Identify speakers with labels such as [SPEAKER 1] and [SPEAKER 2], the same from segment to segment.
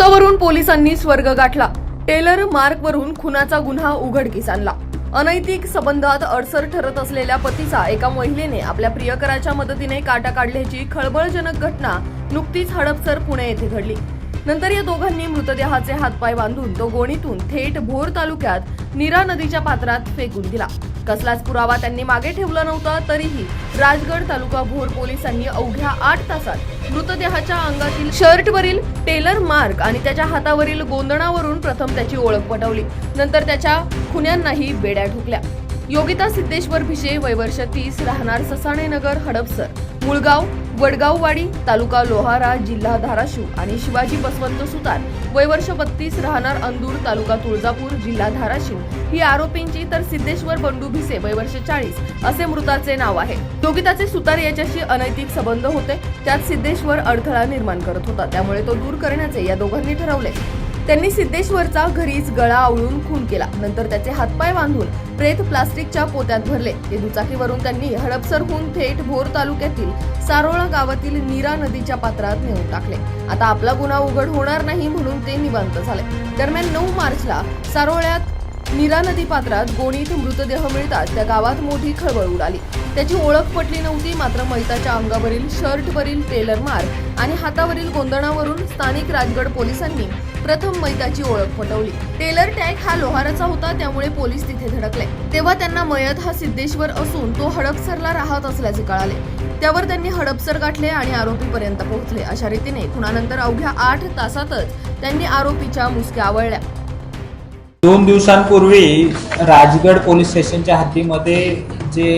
[SPEAKER 1] मृतावरून पोलिसांनी स्वर्ग गाठला. टेलर मार्कवरून खुनाचा गुन्हा उघडकीस आणला. अनैतिक संबंधात अडसर ठरत असलेल्या पतीचा एका महिलेने आपल्या प्रियकराच्या मदतीने काटा काढल्याची खळबळजनक घटना नुकतीच हडपसर पुणे येथे घडली. नंतर या दोघांनी मृतदेहाचे हातपाय बांधून तो गोणीतून थेट भोर तालुक्यात नीरा नदीच्या पात्रात फेकून दिला. कसलाच पुरावा त्यांनी मागे ठेवला नव्हता तरीही राजगड तालुका भोर पोलिसांनी अवघ्या आठ तासात मृतदेहाच्या अंगातील शर्टवरील टेलर मार्क आणि त्याच्या हातावरील गोंदणावरून प्रथम त्याची ओळख पटवली. नंतर त्याच्या खुन्यांनाही बेड्या ठोकल्या. योगिता सिद्धेश्वर भिशे वयवर्ष तीस राहणार ससाणे नगर हडपसर. मुळगाव वडगाववाडी तालुका लोहारा जिल्हा धाराशिव आणि शिवाजी बसवंत सुतार वयवर्ष बत्तीस राहणार अंदूर तालुका तुळजापूर जिल्हा धाराशिव. ही आरोपींची तर सिद्धेश्वर बंडू भिसे वयवर्ष चाळीस असे मृताचे नाव आहे. योगिताचे सुतार याच्याशी अनैतिक संबंध होते. त्यात सिद्धेश्वर अडथळा निर्माण करत होता. त्यामुळे तो दूर करण्याचे या दोघांनी ठरवले. त्यांनी सिद्धेश्वरचा घरीच गळा आवळून खून केला. नंतर त्याचे हातपाय बांधून प्रेत प्लास्टिकच्या पोत्यात भरले. ते दुचाकीवरून त्यांनी हडपसरहून थेट भोर तालुक्यातील सारोळा गावातील नीरा नदीच्या पात्रात नेऊन टाकले. आता आपला गुन्हा उघड होणार नाही म्हणून ते निवांत झाले. दरम्यान नऊ मार्चला सारोळ्यात नीरा नदी पात्रात गोणीत मृतदेह मिळतात त्या गावात मोठी खळबळ उडाली. त्याची ओळख पटली नव्हती मात्र मैताच्या अंगावरील शर्टवरील टेलर मार आणि हातावरील गोंधळावरून स्थानिक राजगड पोलिसांनी प्रथम मैताची ओळख पटवली. टेलर टॅग हा लोहाराचा होता त्यामुळे पोलीस तिथे धडकले. तेव्हा त्यांना मयत हा सिद्धेश्वर असून तो हडपसरला राहत असल्याचे कळाले. त्यावर त्यांनी हडपसर गाठले आणि आरोपीपर्यंत पोहोचले. अशा रीतीने खुनानंतर अवघ्या आठ तासातच त्यांनी आरोपीच्या मुसक्या आवळल्या.
[SPEAKER 2] दोन दिवसांपूर्वी राजगड पोलीस स्टेशनच्या हद्दीमध्ये जे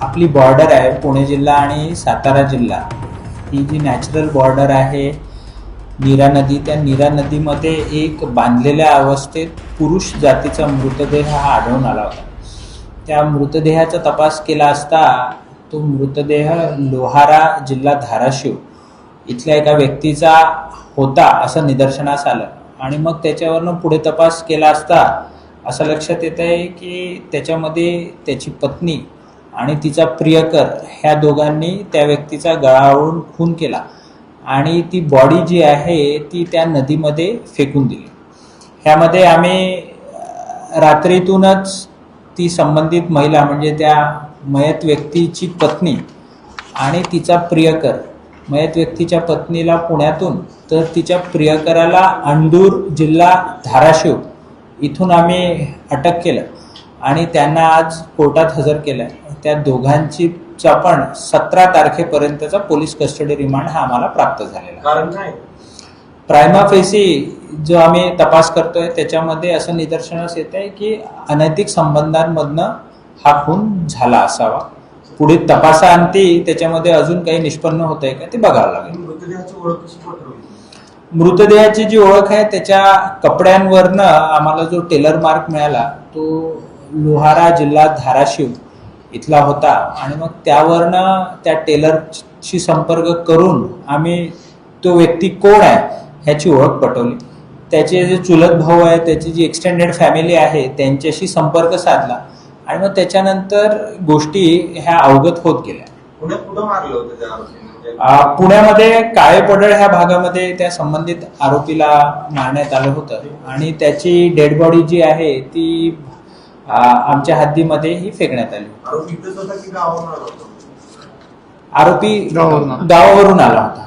[SPEAKER 2] आपली बॉर्डर आहे पुणे जिल्हा आणि सातारा जिल्हा ही जी नॅचरल बॉर्डर आहे नीरा नदी त्या नीरा नदीमध्ये एक बांधलेल्या अवस्थेत पुरुष जातीचा मृतदेह हा आढळून आला होता. त्या मृतदेहाचा तपास केला असता तो मृतदेह लोहारा जिल्हा धाराशिव इथल्या एका व्यक्तीचा होता असं निदर्शनास आलं. आणि मग त्याच्यावरनं पुढे तपास केला असता असं लक्षात येत आहे की त्याच्यामध्ये त्याची पत्नी आणि तिचा प्रियकर ह्या दोघांनी त्या व्यक्तीचा गळावळून खून केला. आणि ती बॉडी जी आहे ती त्या नदीमध्ये फेकून दिली. ह्यामध्ये आम्ही रात्रीतूनच ती संबंधित महिला म्हणजे त्या मयत व्यक्तीची पत्नी आणि तिचा प्रियकर मयत व्यक्तीच्या पत्नीला पुण्यातून तर तिच्या प्रियकराला अंडूर जिल्हा धाराशिव इथून आम्ही अटक केलं. आणि त्यांना आज कोर्टात हजर केलं त्या दोघांची चा पण सतरा तारखेपर्यंतचा पोलीस कस्टडी रिमांड हा आम्हाला प्राप्त झालेला.
[SPEAKER 3] कारण काय?
[SPEAKER 2] प्रायमा फेसी जो आम्ही तपास करतोय त्याच्यामध्ये असं निदर्शनास येत आहे की अनैतिक संबंधांमधनं हा खून झाला असावा. पुढे तपासाअंती त्याच्यामध्ये अजून काही निष्पन्न होत आहे का ते बघावं लागेल.
[SPEAKER 3] मृतदेहाची
[SPEAKER 2] जी ओळख आहे त्याच्या कपड्यांवरनं आम्हाला जो टेलर मार्क मिळाला तो लोहारा जिल्हा धाराशिव इथला होता. आणि मग त्यावरनं त्या टेलरशी संपर्क करून आम्ही तो व्यक्ती कोण आहे ह्याची ओळख पटवली. त्याचे जे चुलत भाऊ आहे त्याची जी एक्सटेंडेड फॅमिली आहे त्यांच्याशी संपर्क साधला. आणि मग त्याच्यानंतर गोष्टी ह्या अवगत होत गेल्या.
[SPEAKER 3] पुण्यात कुठं मारलं होतं त्या आरोपीने? म्हणजे
[SPEAKER 2] पुण्यामध्ये काळे पडळ ह्या भागामध्ये त्या संबंधित आरोपीला मारण्यात आलं होतं. आणि त्याची डेड बॉडी जी आहे ती आमच्या हद्दीमध्ये ही फेकण्यात आली
[SPEAKER 3] आरोपी इथंच होता की गावावरून आला होता?
[SPEAKER 2] आरोपी
[SPEAKER 4] गावावरून आला.
[SPEAKER 2] गावावरून आला होता.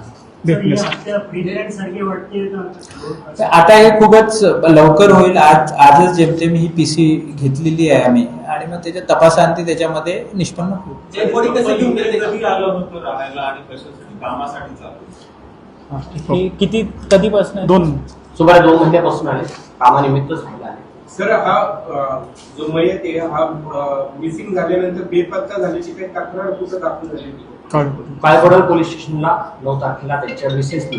[SPEAKER 5] सारखी वाटते
[SPEAKER 2] तर आता हे खूपच लवकर होईल. आज आजच जेमतेम ही पीसी घेतलेली आहे आम्ही. आणि मग त्याच्या तपासांती त्याच्यामध्ये निष्पन्न होईल. हे किती कधीपासून
[SPEAKER 4] दोन
[SPEAKER 6] सुमारे दोन महिन्यापासून आले कामानिमित्तच
[SPEAKER 7] सर हा जो मयत आहे हा मिसिंग झाल्यानंतर बेपत्ता झाल्याची काही तक्रार कुठं दाखल झाली
[SPEAKER 4] काळ
[SPEAKER 6] काळपडळ पोलीस स्टेशनला नऊ तारखेला त्यांच्या मिसेसनी